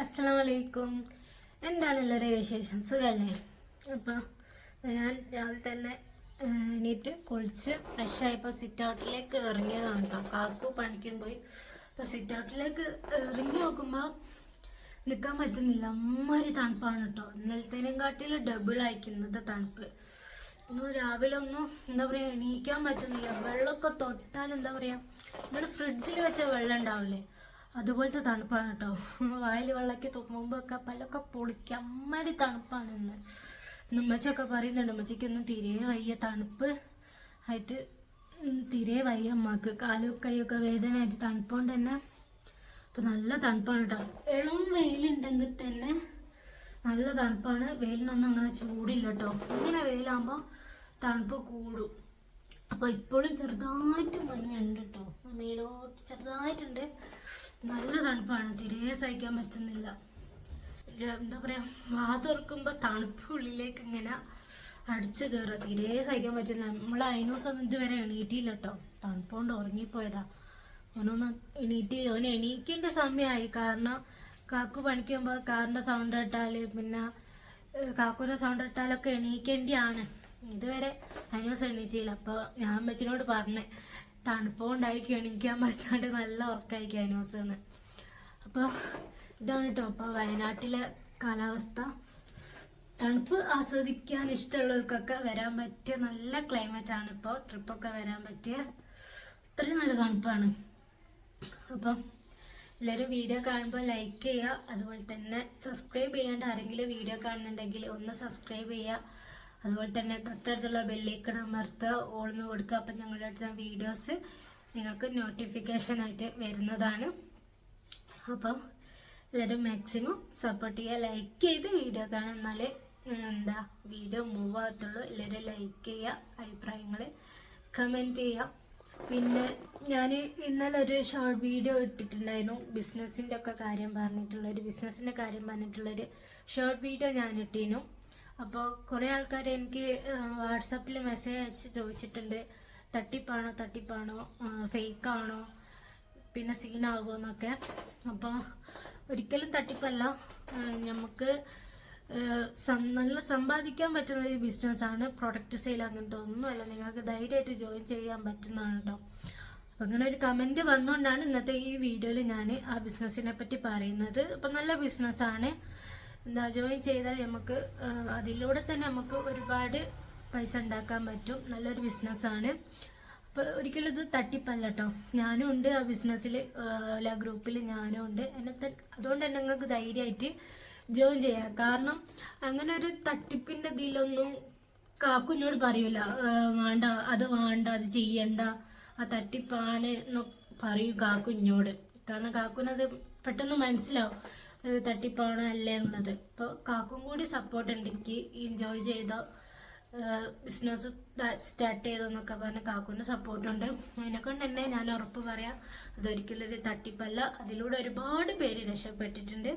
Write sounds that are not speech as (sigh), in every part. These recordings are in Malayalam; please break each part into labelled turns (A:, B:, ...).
A: അസ്സാം എന്താണ് എല്ലാവരുടെയും വിശേഷം? സുഖമല്ലേ അപ്പോൾ ഞാൻ രാവിലെ തന്നെ എണീറ്റ് കുളിച്ച് ഫ്രഷ് സിറ്റ് ഔട്ടിലേക്ക് ഇറങ്ങിയതാണ് കേട്ടോ കാക്കു പണിക്കും പോയി. അപ്പോൾ സിറ്റ് ഔട്ടിലേക്ക് ഇറങ്ങി നോക്കുമ്പോൾ നിൽക്കാൻ പറ്റുന്നില്ല. അമ്മാതിരി തണുപ്പാണ് കേട്ടോ ഇന്നലത്തേനും കാട്ടിൽ ഡബിൾ അയക്കുന്നത് തണുപ്പ്. ഇന്ന് രാവിലെ ഒന്നും എന്താ പറയുക എണീക്കാൻ പറ്റുന്നില്ല. വെള്ളമൊക്കെ തൊട്ടാൽ എന്താ പറയുക നമ്മുടെ ഫ്രിഡ്ജിൽ വെച്ച വെള്ളം ഉണ്ടാവില്ലേ? അതുപോലത്തെ തണുപ്പാണ് കേട്ടോ വായിൽ വെള്ളമൊക്കെ തുമ്മുമ്പൊക്കെ പല്ലൊക്കെ പൊളിക്കുക അമ്മാതിരി തണുപ്പാണ് ഇന്ന്. ഉമ്മച്ചൊക്കെ പറയുന്നുണ്ട് ഉമ്മച്ചയ്ക്കൊന്നും തീരെ വയ്യ. തണുപ്പ് ആയിട്ട് തീരെ വയ്യ അമ്മയ്ക്ക് കാലും കൈയൊക്കെ വേദന ആയിട്ട് തണുപ്പുകൊണ്ട് തന്നെ. അപ്പം നല്ല തണുപ്പാണ് കേട്ടോ ഇളം വെയിലുണ്ടെങ്കിൽ തന്നെ നല്ല തണുപ്പാണ്. വെയിലിനൊന്നും അങ്ങനെ ചൂടില്ല കേട്ടോ ഇങ്ങനെ വെയിലാകുമ്പോൾ തണുപ്പ് കൂടും. അപ്പോൾ ഇപ്പോഴും ചെറുതായിട്ട് മഞ്ഞുണ്ട് കേട്ടോ മേലോട്ട് ചെറുതായിട്ടുണ്ട്. നല്ല തണുപ്പാണ് തീരെ സഹിക്കാൻ പറ്റുന്നില്ല. എന്താ പറയുക വാ തുറക്കുമ്പോൾ തണുപ്പ് ഉള്ളിലേക്ക് ഇങ്ങനെ അടിച്ചു കയറുക തീരെ സഹിക്കാൻ പറ്റില്ല. നമ്മൾ അതിനു സംബന്ധിച്ച് വരെ എണീറ്റില്ല കേട്ടോ തണുപ്പുകൊണ്ട് ഉറങ്ങിപ്പോയതാ. ഓനൊന്ന് എണീറ്റ് ഓൻ എണീക്കേണ്ട സമയമായി കാരണം കാക്കു പണിക്കുമ്പോൾ കാറിന്റെ സൗണ്ട് ഇട്ടാൽ പിന്നെ ഏഹ്, കാക്കുവിന്റെ സൗണ്ട് ഇട്ടാലൊക്കെ എണീക്കേണ്ടിയാണ്. ഇതുവരെ അതിന് എണീച്ചില്ല അപ്പോൾ ഞാൻ അമ്മച്ചിനോട് പറഞ്ഞേ തണുപ്പുകൊണ്ടായിരിക്കും എണീക്കാൻ പറ്റാണ്ട് നല്ല ദിവസം എന്ന്. അപ്പോൾ ഇതാണ് കേട്ടോ അപ്പോൾ വയനാട്ടിലെ കാലാവസ്ഥ. തണുപ്പ് ആസ്വദിക്കാൻ ഇഷ്ടമുള്ളവർക്കൊക്കെ വരാൻ പറ്റിയ നല്ല ക്ലൈമറ്റ് ആണ് ഇപ്പോൾ ട്രിപ്പൊക്കെ വരാൻ പറ്റിയ അത്രയും നല്ല തണുപ്പാണ്. അപ്പം എല്ലാവരും വീഡിയോ കാണുമ്പോൾ ലൈക്ക് ചെയ്യുക. അതുപോലെ തന്നെ സബ്സ്ക്രൈബ് ചെയ്യാണ്ട് ആരെങ്കിലും വീഡിയോ കാണുന്നുണ്ടെങ്കിൽ ഒന്ന് സബ്സ്ക്രൈബ് ചെയ്യുക. അതുപോലെ തന്നെ തൊട്ടടുത്തുള്ള ബെല്ലേക്കൺ അമർത്ത് ഓൾന്ന് കൊടുക്കുക. അപ്പം ഞങ്ങളുടെ അടുത്ത വീഡിയോസ് നിങ്ങൾക്ക് നോട്ടിഫിക്കേഷൻ ആയിട്ട് വരുന്നതാണ്. അപ്പം എല്ലാവരും മാക്സിമം സപ്പോർട്ട് ചെയ്യുക. ലൈക്ക് ചെയ്ത് വീഡിയോ കാണാൻ എന്നാലേ എന്താ വീഡിയോ മൂവ് ആകത്തുള്ളൂ. എല്ലാവരും ലൈക്ക് ചെയ്യുക. അഭിപ്രായങ്ങൾ കമന്റ് ചെയ്യുക. പിന്നെ ഞാൻ ഇന്നലെ ഒരു ഷോർട്ട് വീഡിയോ ഇട്ടിട്ടുണ്ടായിരുന്നു. ബിസിനസ്സിന്റെ ഒക്കെ കാര്യം പറഞ്ഞിട്ടുള്ളൊരു ബിസിനസ്സിന്റെ കാര്യം പറഞ്ഞിട്ടുള്ളൊരു ഷോർട്ട് വീഡിയോ ഞാൻ ഇട്ടിരുന്നു അപ്പോൾ കുറേ ആൾക്കാർ എനിക്ക് വാട്സാപ്പിൽ മെസ്സേജ് അയച്ച് ചോദിച്ചിട്ടുണ്ട്. തട്ടിപ്പാണോ തട്ടിപ്പാണോ ഫേക്കാണോ പിന്നെ സീനാകുമോ എന്നൊക്കെ. അപ്പോൾ ഒരിക്കലും തട്ടിപ്പല്ല. നമുക്ക് നല്ല സമ്പാദിക്കാൻ പറ്റുന്ന ഒരു ബിസിനസ്സാണ്. പ്രൊഡക്റ്റ് സെയിൽ അങ്ങനത്തെ ഒന്നുമല്ല. നിങ്ങൾക്ക് ധൈര്യമായിട്ട് ജോയിൻ ചെയ്യാൻ പറ്റുന്നതാണ് കേട്ടോ അപ്പം അങ്ങനെ ഒരു കമന്റ് വന്നുകൊണ്ടാണ് ഇന്നത്തെ ഈ വീഡിയോയിൽ ഞാൻ ആ ബിസിനസ്സിനെ പറ്റി പറയുന്നത്. അപ്പം നല്ല ബിസിനസ്സാണ്. ജോയിൻ ചെയ്താൽ നമുക്ക് അതിലൂടെ തന്നെ നമുക്ക് ഒരുപാട് പൈസ ഉണ്ടാക്കാൻ പറ്റും. നല്ലൊരു ബിസിനസ്സാണ് അപ്പോൾ ഒരിക്കലും ഇത് തട്ടിപ്പല്ല കേട്ടോ ഞാനും ഉണ്ട് ആ ബിസിനസ്സിൽ ആ ഗ്രൂപ്പിൽ ഞാനും ഉണ്ട്. എന്നെ അതുകൊണ്ട് തന്നെ നിങ്ങൾക്ക് ധൈര്യമായിട്ട് ജോയിൻ ചെയ്യാം. കാരണം അങ്ങനെ ഒരു തട്ടിപ്പിന്റെ ഇതിലൊന്നും കാക്കുഞ്ഞോട് പറയൂല. വേണ്ട അത് വേണ്ട അത് ചെയ്യണ്ട. ആ തട്ടിപ്പാണ് എന്ന് പറയും കാക്കുഞ്ഞോട് കാരണം കാക്കുനത് പെട്ടെന്ന് മനസ്സിലാവും. തട്ടിപ്പാണോ അല്ലേ എന്നുള്ളത്. അപ്പോൾ കാക്കും കൂടി സപ്പോർട്ട് ഉണ്ട്. എനിക്ക് എൻജോയ് ചെയ്ത ബിസിനസ് സ്റ്റാർട്ട് ചെയ്തെന്നൊക്കെ പറഞ്ഞ കാക്കുവിന്റെ സപ്പോർട്ടുണ്ട് അതിനെക്കൊണ്ട് തന്നെ ഞാൻ ഉറപ്പ് പറയാം. അതൊരിക്കലും ഒരു തട്ടിപ്പല്ല. അതിലൂടെ ഒരുപാട് പേര് രക്ഷപ്പെട്ടിട്ടുണ്ട്.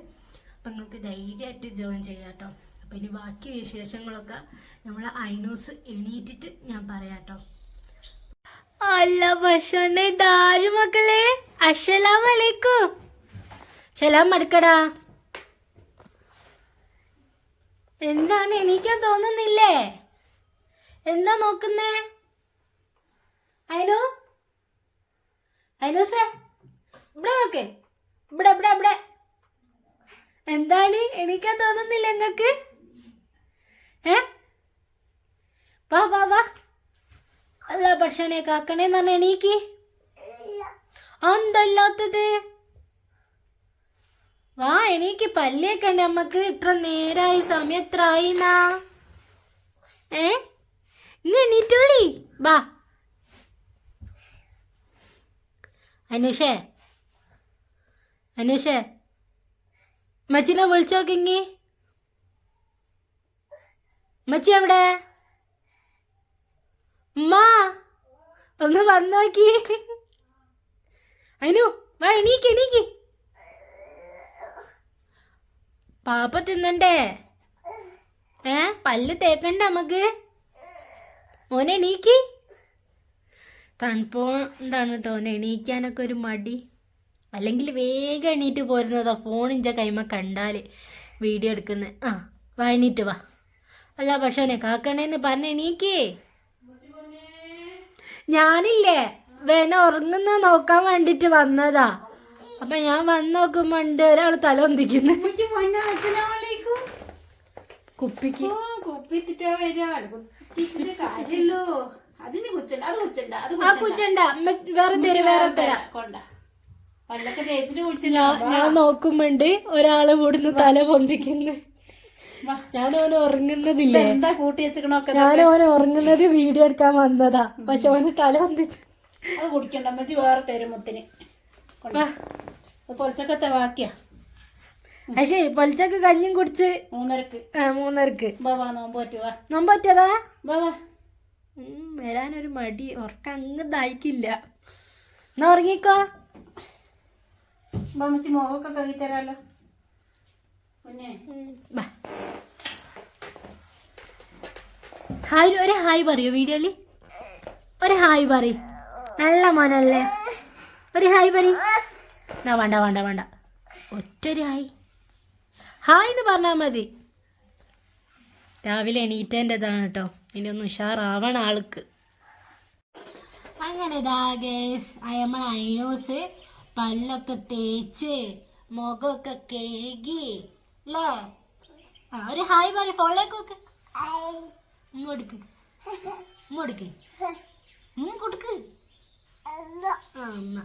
A: അപ്പം നിങ്ങൾക്ക് ധൈര്യമായിട്ട് ജോയിൻ ചെയ്യാം കേട്ടോ. അപ്പം ഇനി ബാക്കി വിശേഷങ്ങളൊക്കെ നമ്മൾ ഐനൂസ് എണീറ്റിട്ട് ഞാൻ പറയാം കേട്ടോ. അല്ല ഭക്ഷണ ദാരു മക്കളെ. അസ്സലാം വലൈക്കും സലാം മടുക്കടാ. എന്താണ് എണീക്കാൻ തോന്നുന്നില്ലേ? എന്താ നോക്കുന്നേ? അയനോ അയനോസേ ഇവിടെ നോക്ക്. ഇവിടെ ഇവിടെ ഇവിടെ. എന്താണ് എണീക്കാൻ തോന്നുന്നില്ല നിങ്ങക്ക് ഏ? വാ വാ വാ. അല്ല ഭക്ഷണെ കാക്കണേ പറഞ്ഞ എണീക്ക്. എന്തല്ലാത്തത് വാ എണീക്ക്. പല്ലിയൊക്കെ നമ്മക്ക്. ഇത്ര നേരായി സമയം എത്ര ആയിന്നാ? ഏ? ഇങ്ങ് എണീറ്റോളി വാ. അനുഷേ. അനുഷേ. മച്ചിനെ വിളിച്ചോക്കിങ്ങി മച്ചി എവിടെ? ഉമ്മ ഒന്ന് വന്നോക്കി. അനു വാ എണീക്ക് എണീക്ക്. പാപ്പ തിന്നണ്ടേ? ഏ പല്ല് തേക്കണ്ട നമുക്ക് മോനെ എണീക്ക്. തണുപ്പോണ്ടാണ് കേട്ടോ ഓനെ എണീക്കാനൊക്കെ ഒരു മടി. അല്ലെങ്കിൽ വേഗം എണീറ്റ് പോരുന്നതാ ഫോണിന്റെ കൈമ കണ്ടാൽ വീഡിയോ എടുക്കുന്നത് ആ വാ വാ. അല്ല പശുവിനെ കാക്കണേന്ന് പറഞ്ഞ എണീക്കേ. ഞാനില്ലേ വേന ഉറങ്ങുന്ന നോക്കാൻ വേണ്ടിട്ട് വന്നതാ. അപ്പൊ ഞാൻ വന്ന് നോക്കുമ്പോ ഉണ്ട് ഒരാൾ തല
B: അച്ഛനാളേക്കും
A: കുപ്പിക്ക് ആ കുച്ചണ്ട. വേറെ തരും വേറെ തരാം. ഞാൻ ഞാൻ നോക്കുമ്പോണ്ട് ഒരാൾ ഇവിടുന്ന് തല പൊന്തിക്കുന്നു. ഓന് ഉറങ്ങുന്നതില്ലേ?
B: എന്താ കൂട്ടി വെച്ചിക്കണൊക്കെ
A: ഓന് ഉറങ്ങുന്നത് വീഡിയോ എടുക്കാൻ വന്നതാ. പക്ഷെ ഓന് തല വന്നിച്ച്
B: അത് കുടിക്കണ്ട അമ്മച്ചി വേറെ തരും മുത്തിന്. പൊലച്ചക്കത്തെ
A: വാ.
B: അത് പൊളിച്ചക്കത്തെ ബാക്കിയാ.
A: പക്ഷേ പൊലിച്ചക്ക് കഞ്ഞും കുടിച്ച്.
B: മൂന്നരക്ക്.
A: മൂന്നരക്ക്.
B: ബാബാ നോമ്പ് പറ്റുവാ
A: നോമ്പ് പറ്റിയതാ ബാബാ വരാനൊരു മടി. ഉറക്കം അങ്ങ് ദായിക്കില്ല എന്നാ ഉറങ്ങിക്കോ.
B: വാ അമ്മച്ചി മുഖമൊക്കെ കഴുകി
A: ബാ. ഹായ് ഒരു ഹായ് പറയോ വീഡിയോയിൽ ഒരു ഹായ് പറ നല്ല മോനല്ലേ. ഒരു ഹായ് പറ എന്നാ വേണ്ട വേണ്ട വേണ്ട. ഒറ്റൊരു ഹായ്. ഹായ് എന്ന് പറഞ്ഞാൽ മതി. രാവിലെ എണീറ്റേന്റെതാണ് കേട്ടോ. ഇനി ഒന്ന് ഉഷാറാവണം ആൾക്ക്. അങ്ങനെ ഇതാ ഗേസ് നമ്മൾ ഐനോസ് പല്ലൊക്കെ തേച്ച് മുഖമൊക്കെ കഴുകി അല്ലേ ആ ഒരു ഹായ് പറ ഫോണിലേക്ക് നോക്ക്. ഇങ്ങോട്ടേക്ക് ഇങ്ങോട്ടേക്ക് കൊടുക്ക്. ആ അമ്മ.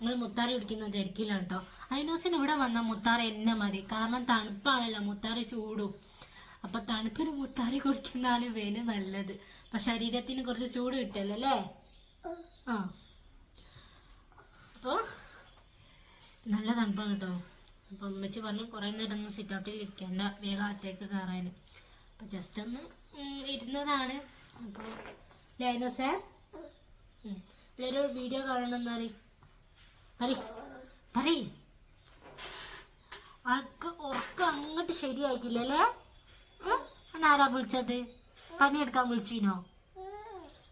A: നിങ്ങൾ മുത്താറി കുടിക്കുന്ന തിരക്കിലാണ് കേട്ടോ ഐനോസിന് ഇവിടെ വന്ന മുത്താറി എന്നെ മതി. കാരണം തണുപ്പാണല്ലോ. മുത്താറി ചൂടും. അപ്പൊ തണുപ്പിന് മുത്താറി കുടിക്കുന്നതാണ് വേന് നല്ലത്. അപ്പൊ ശരീരത്തിന് കുറച്ച് ചൂട് കിട്ടല്ലോ അല്ലേ ആ. അപ്പോൾ നല്ല തണുപ്പാണ് കേട്ടോ അപ്പോൾ അമ്മച്ചി പറഞ്ഞു കുറേ നേരം ഒന്ന് സിറ്റ് ഔട്ടിൽ ഇരിക്കേണ്ട വേഗം അകത്തേക്ക് കയറാൻ അപ്പോൾ ജസ്റ്റ് ഒന്ന് ഇരുന്നതാണ്. അപ്പോൾ ലൈനോസേ ഒരു വീഡിയോ കാണണം എന്നറി പറ പറ ആൾക്ക് ഉറക്കം അങ്ങോട്ട് ശരിയായിട്ടില്ലല്ലേ ആരാ വിളിച്ചത്? പണിയെടുക്കാൻ വിളിച്ചിനോ?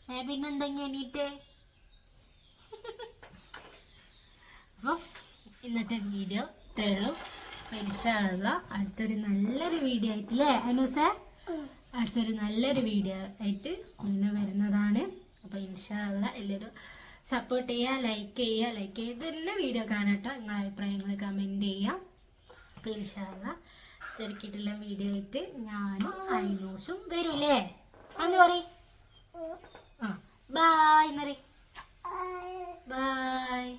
A: ഏ പിന്നെന്തെങ്കിലും എണീറ്റേ? (laughs) അപ്പം ഇന്നത്തെ വീഡിയോ അപ്പം ഇൻഷാല്ല അടുത്തൊരു നല്ലൊരു വീഡിയോ ആയിട്ടില്ലേ അനൂസ? അടുത്തൊരു നല്ലൊരു വീഡിയോ ആയിട്ട് മുന്നേ വരുന്നതാണ്. അപ്പൊ ഇൻഷാല്ല എല്ലാവരും സപ്പോർട്ട് ചെയ്യുക ലൈക്ക് ചെയ്യുക ലൈക്ക് ചെയ്ത് തന്നെ വീഡിയോ കാണട്ടോ നിങ്ങളെ അഭിപ്രായങ്ങൾ കമന്റ് ചെയ്യാം. അപ്പൊ ഇൻഷാല്ല തിരക്കിയിട്ടുള്ള വീഡിയോ ആയിട്ട് ഞാനും വരും വരൂലേ അന്ന് പറയും. ആ ബായ് എന്നറി ബായ്